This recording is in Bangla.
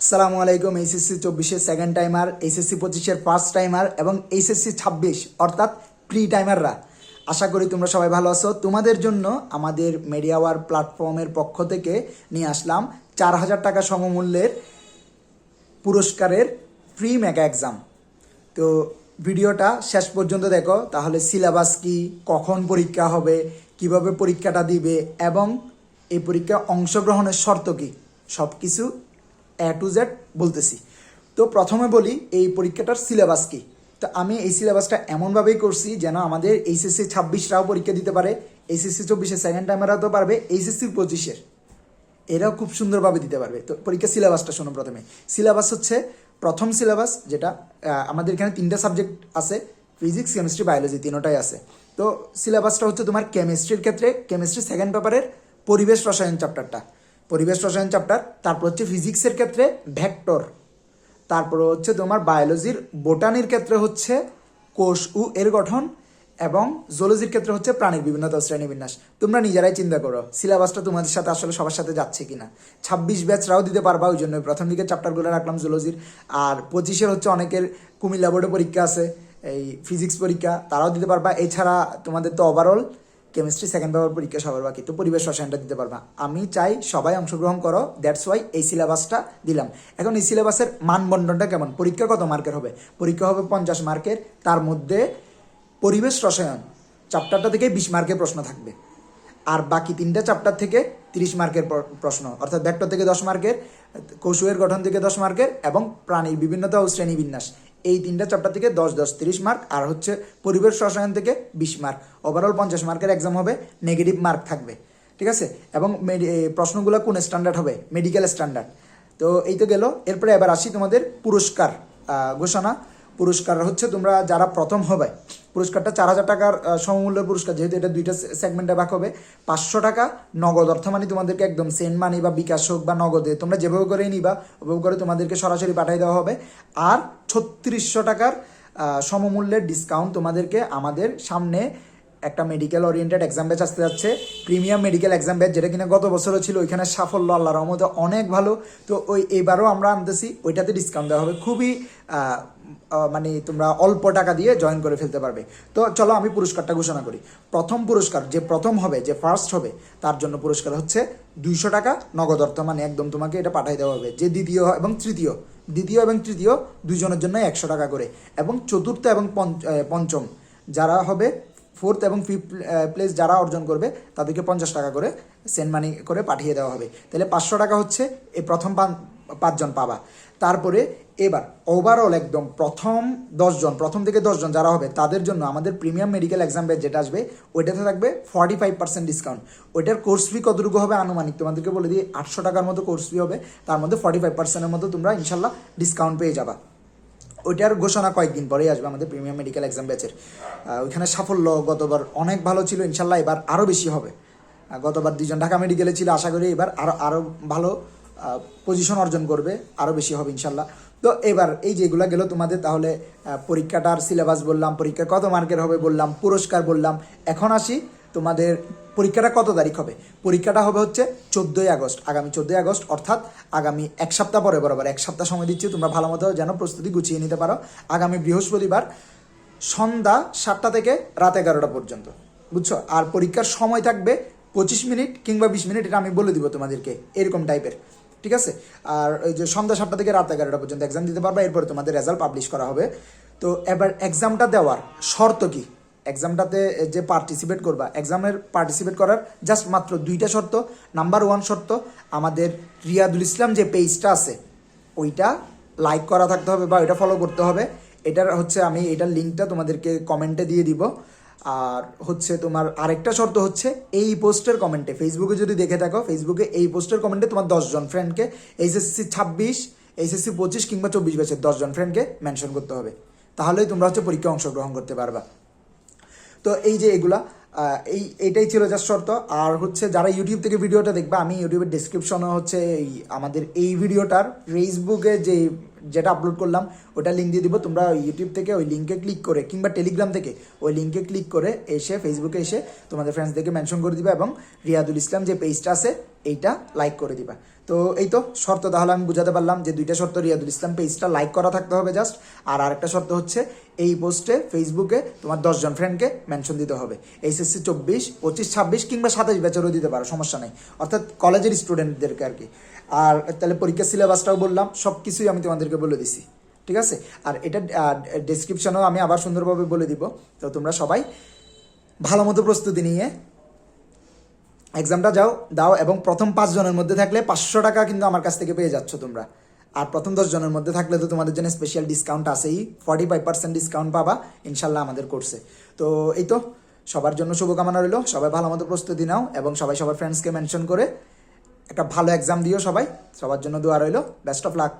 আসসালামু আলাইকুম এইচএসসি চব্বিশের সেকেন্ড টাইমার এইচএসসি পঁচিশের ফার্স্ট টাইমার এবং এইচএসসি ছাব্বিশ, অর্থাৎ প্রি টাইমাররা আশা করি তোমরা সবাই ভালো আছো। তোমাদের জন্য আমাদের মিডিয়াওয়ার প্ল্যাটফর্মের পক্ষ থেকে নিয়ে আসলাম চার হাজার টাকা সমমূল্যের পুরস্কারের ফ্রি মেগা এক্সাম তো ভিডিওটা শেষ পর্যন্ত দেখো, তাহলে সিলেবাস কি, কখন পরীক্ষা হবে, কীভাবে পরীক্ষাটা দিবে এবং এই পরীক্ষা অংশগ্রহণের শর্ত কি সব কিছু এ টু জেড বলতেছি। তো প্রথমে বলি, এই পরীক্ষাটার সিলেবাস কি? তো আমি এই সিলেবাসটা এমনভাবেই করছি যেন আমাদের এইচএসসি ছাব্বিশরাও পরীক্ষা দিতে পারে এইচএসসি চব্বিশের সেকেন্ড টাইমেরাও তো পারবে এইচএসসি পঁচিশের। এরাও খুব সুন্দরভাবে দিতে পারবে। তো পরীক্ষা সিলেবাসটা শোনো প্রথমে। সিলেবাস হচ্ছে প্রথম সিলেবাস যেটা আমাদের এখানে তিনটা সাবজেক্ট আছে ফিজিক্স কেমিস্ট্রি বায়োলজি তিনোটাই আছে। তো সিলেবাসটা হচ্ছে তোমার কেমিস্ট্রির ক্ষেত্রে কেমিস্ট্রি সেকেন্ড পেপারের পরিবেশ রসায়ন চ্যাপ্টারটা পরিবেশ রসায়ন চ্যাপ্টার তারপর হচ্ছে ফিজিক্সের ক্ষেত্রে ভেক্টর তারপর হচ্ছে তোমার বায়োলজির বোটানির ক্ষেত্রে হচ্ছে কোষ ও এর গঠন এবং জোলজির ক্ষেত্রে হচ্ছে প্রাণীর বিভিন্নতা শ্রেণীবিন্যাস। তোমরা নিজেরাই চিন্তা করো সিলেবাসটা তোমাদের সাথে আসলে সবার সাথে যাচ্ছে কিনা। ছাব্বিশ ব্যাচরাও দিতে পারবা ওই জন্য প্রথম দিকে চ্যাপ্টারগুলো রাখলাম জুলজির আর পঁচিশের হচ্ছে অনেকের কুমিল্লা বোর্ডে পরীক্ষা আছে, এই ফিজিক্স পরীক্ষা, তারাও দিতে পারবা। এছাড়া তোমাদের তো ওভারঅল কেমিস্ট্রি সেকেন্ড পেপার পরীক্ষা সবার বাকি, তো পরিবেশ রসায়নটা দিতে পারবা। আমি চাই সবাই অংশগ্রহণ করো দ্যাটস ওয়াই এই সিলেবাসটা দিলাম। এখন এই সিলেবাসের মানবন্ধনটা কেমন? পরীক্ষা কত মার্কের হবে? পরীক্ষা হবে পঞ্চাশ মার্কের, তার মধ্যে পরিবেশ রসায়ন চ্যাপ্টারটা থেকে বিশ মার্কের প্রশ্ন থাকবে। আর বাকি তিনটা চ্যাপ্টার থেকে তিরিশ মার্কের প্রশ্ন, অর্থাৎ ভেক্টর থেকে দশ মার্কের কৌশুয়ের গঠন থেকে দশ মার্কের এবং প্রাণীর বিভিন্নতা ও শ্রেণীবিন্যাস। এই তিনটা চ্যাপ্টার থেকে দশ দশ তিরিশ মার্ক আর হচ্ছে পরিবেশ রসায়ন থেকে বিশ মার্ক ওভারঅল পঞ্চাশ মার্কের এক্সাম হবে নেগেটিভ মার্ক থাকবে ঠিক আছে? এবং প্রশ্নগুলো কোন স্ট্যান্ডার্ড হবে? মেডিকেল স্ট্যান্ডার্ড তো এই তো গেল। এরপরে এবার আসি তোমাদের পুরস্কার ঘোষণা। পুরস্কার হচ্ছে তোমরা যারা প্রথম হবে পুরস্কারটা চার হাজার টাকার আহ, সমমূল্যের পুরস্কার যেহেতু এটা দুইটা সেগমেন্টে ভাগ হবে পাঁচশো টাকা নগদ অর্থ মানে তোমাদেরকে একদম সেন্ট মানি বা বিকাশ হোক বা নগদে তোমরা যেভাবে করেই নিবা ওভাবে করে তোমাদেরকে সরাসরি পাঠিয়ে দেওয়া হবে। আর ছত্রিশশো টাকার সমমূল্যের ডিসকাউন্ট তোমাদেরকে আমাদের সামনে একটা মেডিকেল ওরিয়েন্টেড এক্সাম ব্যাচ আসতে যাচ্ছে। প্রিমিয়াম মেডিকেল এক্সাম ব্যাচ যেটা কিনা গত বছরও ছিল, ওইখানে সাফল্য আল্লাহ রহমতে অনেক ভালো। তো ওই এবারও আমরা আনতেছি, ওইটাতে ডিসকাউন্ট দেওয়া হবে। খুবই মানে তোমরা অল্প টাকা দিয়ে জয়েন করে ফেলতে পারবে। তো চলো আমি পুরস্কারটা ঘোষণা করি। প্রথম পুরস্কার যে প্রথম হবে, যে ফার্স্ট হবে, তার জন্য পুরস্কার হচ্ছে দুইশো টাকা নগদ অর্থ। মানে একদম তোমাকে এটা পাঠিয়ে দেওয়া হবে। যে দ্বিতীয় এবং তৃতীয়। দ্বিতীয় এবং তৃতীয় দুইজনের জন্য একশো টাকা করে এবং চতুর্থ এবং পঞ্চ- পঞ্চম। যারা হবে ফোর্থ এবং ফিফথ প্লেস যারা অর্জন করবে তাদেরকে পঞ্চাশ টাকা করে সেন্ট মানি করে পাঠিয়ে দেওয়া হবে। তাহলে পাঁচশো টাকা হচ্ছে এই প্রথম পাঁচজন পাবা। তারপরে এবার ওভারঅল একদম প্রথম দশজন, প্রথম থেকে দশজন যারা হবে, তাদের জন্য আমাদের প্রিমিয়াম মেডিকেল এক্সাম ব্যাচ যেটা আসবে, ওইটাতে থাকবে ফর্টি ফাইভ পার্সেন্ট ডিসকাউন্ট ওইটার কোর্স ফি কতটুকু হবে আনুমানিক? তোমাদেরকে বলে দিই, আটশো টাকার মতো কোর্স ফি হবে। তার মধ্যে ফর্টি ফাইভ পার্সেন্টের মতো তোমরা ইনশাল্লাহ ডিসকাউন্ট পেয়ে যাবা। ওইটার ঘোষণা কয়েকদিন পরেই আসবে আমাদের প্রিমিয়াম মেডিকেল এক্সাম ব্যাচের ওইখানে সাফল্য গতবার অনেক ভালো ছিল, ইনশাল্লাহ এবার আরও বেশি হবে। গতবার দুজন ঢাকা মেডিকেলে ছিল, আশা করি এবার আরও আরও ভালো পজিশন অর্জন করবে আরও বেশি হবে ইনশাল্লাহ। তো এবার এই যেগুলো গেল তোমাদের, তাহলে পরীক্ষাটার সিলেবাস বললাম পরীক্ষা কত মার্কের হবে বললাম, পুরস্কার বললাম। এখন আসি তোমাদের পরীক্ষাটা কত তারিখ হবে? পরীক্ষাটা হবে হচ্ছে চোদ্দোই আগস্ট, আগামী চোদ্দোই আগস্ট, অর্থাৎ আগামী এক সপ্তাহ পরে বরাবর, এক সপ্তাহ সময় দিচ্ছি, তোমরা ভালো মতো যেন প্রস্তুতি গুছিয়ে নিতে পারো। আগামী বৃহস্পতিবার সন্ধ্যা সাতটা থেকে রাত এগারোটা পর্যন্ত, বুঝছ? আর পরীক্ষার সময় থাকবে পঁচিশ মিনিট কিংবা বিশ মিনিট, এটা আমি বলে দিব তোমাদেরকে, এরকম টাইপের ঠিক আছে? আর ওই যে সন্ধ্যা সাতটা থেকে রাত এগারোটা পর্যন্ত এক্সাম দিতে পারবে, এরপরে তোমাদের রেজাল্ট পাবলিশ করা হবে। তো এবার এক্সামটা দেওয়ার শর্ত কি? এক্সামটাতে যে পার্টিসিপেট করবা এক্সামের পার্টিসিপেট করার জাস্ট মাত্র দুইটা শর্ত। নাম্বার ওয়ান শর্ত, আমাদের রিয়াদুল ইসলাম যে পেজটা আছে, ওইটা লাইক করা থাকতে হবে বা ওইটা ফলো করতে হবে। এটার হচ্ছে আমি, এটার লিঙ্কটা তোমাদেরকে কমেন্টে দিয়ে দিব। আর হচ্ছে তোমার আরেকটা শর্ত হচ্ছে এই পোস্টের কমেন্টে ফেসবুকে যদি দেখে থাকো ফেসবুকে এই পোস্টের কমেন্টে তোমার দশজন ফ্রেন্ডকে এইচএসসি ছাব্বিশ এইচএসসি পঁচিশ কিংবা চব্বিশ ব্যাচের দশজন ফ্রেন্ডকে মেনশন করতে হবে। তাহলেই তোমরা হচ্ছে পরীক্ষায় অংশগ্রহণ করতে পারবা। তো এই যে এগুলা এই এইটাই ছিল জাস্ট শর্ত। আর হচ্ছে যারা ইউটিউব থেকে ভিডিওটা দেখবে, আমি ইউটিউবের ডিসক্রিপশনে হচ্ছে এই আমাদের এই ভিডিওটার ফেসবুকে যে যেটা আপলোড করলাম, ওটা লিঙ্ক দিয়ে দিব। তোমরা ইউটিউব থেকে ওই লিঙ্কে ক্লিক করে, কিংবা টেলিগ্রাম থেকে ওই লিঙ্কে ক্লিক করে এসে ফেসবুকে এসে তোমাদের ফ্রেন্ডসদেরকে মেনশন করে দিবা এবং রিয়াদুল ইসলাম যে পেজটা আছে, এইটা লাইক করে দিবা। তো এই তো, শর্ত তাহলে আমি বুঝাতে পারলাম যে দুইটা শর্ত রিয়াদুল ইসলাম পেজটা লাইক করা থাকতে হবে জাস্ট আর আরেকটা শর্ত হচ্ছে এই পোস্টে ফেসবুকে তোমার দশজন ফ্রেন্ডকে মেনশন দিতে হবে। এইচএসসি চব্বিশ, পঁচিশ, ছাব্বিশ কিংবা সাতাশ ব্যাচেরও দিতে পারো, সমস্যা নেই। অর্থাৎ কলেজের স্টুডেন্টদেরকে আর কি। আর তাহলে পরীক্ষার সিলেবাসটাও বললাম সব কিছুই আমি তোমাদেরকে বলে দিছি, ঠিক আছে? আর এটা ডেসক্রিপশনেও আমি আবার সুন্দরভাবে বলে দিব, তো তোমরা সবাই ভালো মতো প্রস্তুতি নিয়ে এক্সামটা যাও, দাও, এবং প্রথম পাঁচ জনের মধ্যে থাকলে পাঁচশো টাকা কিন্তু আমার কাছ থেকে পেয়ে যাচ্ছ তোমরা। আর প্রথম দশ জনের মধ্যে থাকলে তো তোমাদের জন্য স্পেশাল ডিসকাউন্ট আছেই ফর্টি ফাইভ পার্সেন্ট ডিসকাউন্ট পাবা, ইনশাল্লাহ আমাদের কোর্সে তো এই তো, সবার জন্য শুভকামনা রইল, সবাই ভালো মতো প্রস্তুতি নাও, এবং সবাই সবার ফ্রেন্ডসকে মেনশন করে একটা ভালো এক্সাম দিও সবাই। সবার জন্য দোয়া রইল। Best of luck